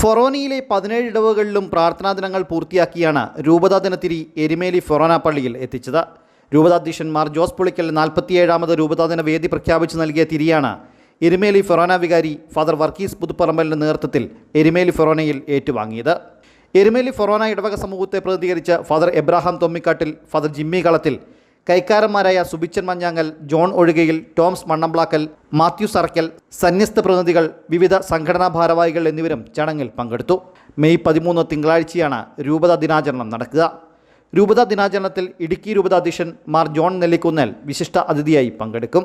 ഫൊറോനയിലെ പതിനേഴ് ഇടവുകളിലും പ്രാർത്ഥനാ ദിനങ്ങൾ പൂർത്തിയാക്കിയാണ് രൂപതാ ദിനത്തിരി എരുമേലി ഫൊറോന പള്ളിയിൽ എത്തിച്ചത്. രൂപതാധ്യക്ഷന്മാർ ജോസ് പുളിക്കൽ നാൽപ്പത്തിയേഴാമത് രൂപതാ ദിന വേദി പ്രഖ്യാപിച്ചു നൽകിയ തിരിയാണ് എരിമേലി ഫൊറോന വികാരി ഫാദർ വർഗീസ് പുതുപ്പറമ്പലിന്റെ നേതൃത്വത്തിൽ എരിമേലി ഫൊറോനയിൽ ഏറ്റുവാങ്ങിയത്. എരുമേലി ഫൊറോന ഇടവക സമൂഹത്തെ പ്രതികരിച്ച് father Abraham Thommikkattil father Jimmy Kalathil കൈക്കാരന്മാരായ Subichan മഞ്ഞാങ്ങൽ John Ozhukayil Toms Mannamplackal Matthew സർക്കൽ സന്യസ്ത പ്രതിനിധികൾ വിവിധ സംഘടനാ ഭാരവാഹികൾ എന്നിവരും ചടങ്ങിൽ പങ്കെടുത്തു. മെയ് പതിമൂന്ന് തിങ്കളാഴ്ചയാണ് രൂപത ദിനാചരണം നടക്കുക. രൂപത ദിനാചരണത്തിൽ ഇടുക്കി രൂപതാധ്യക്ഷൻ മാർ ജോൺ നെല്ലിക്കുന്നേൽ വിശിഷ്ട അതിഥിയായി പങ്കെടുക്കും.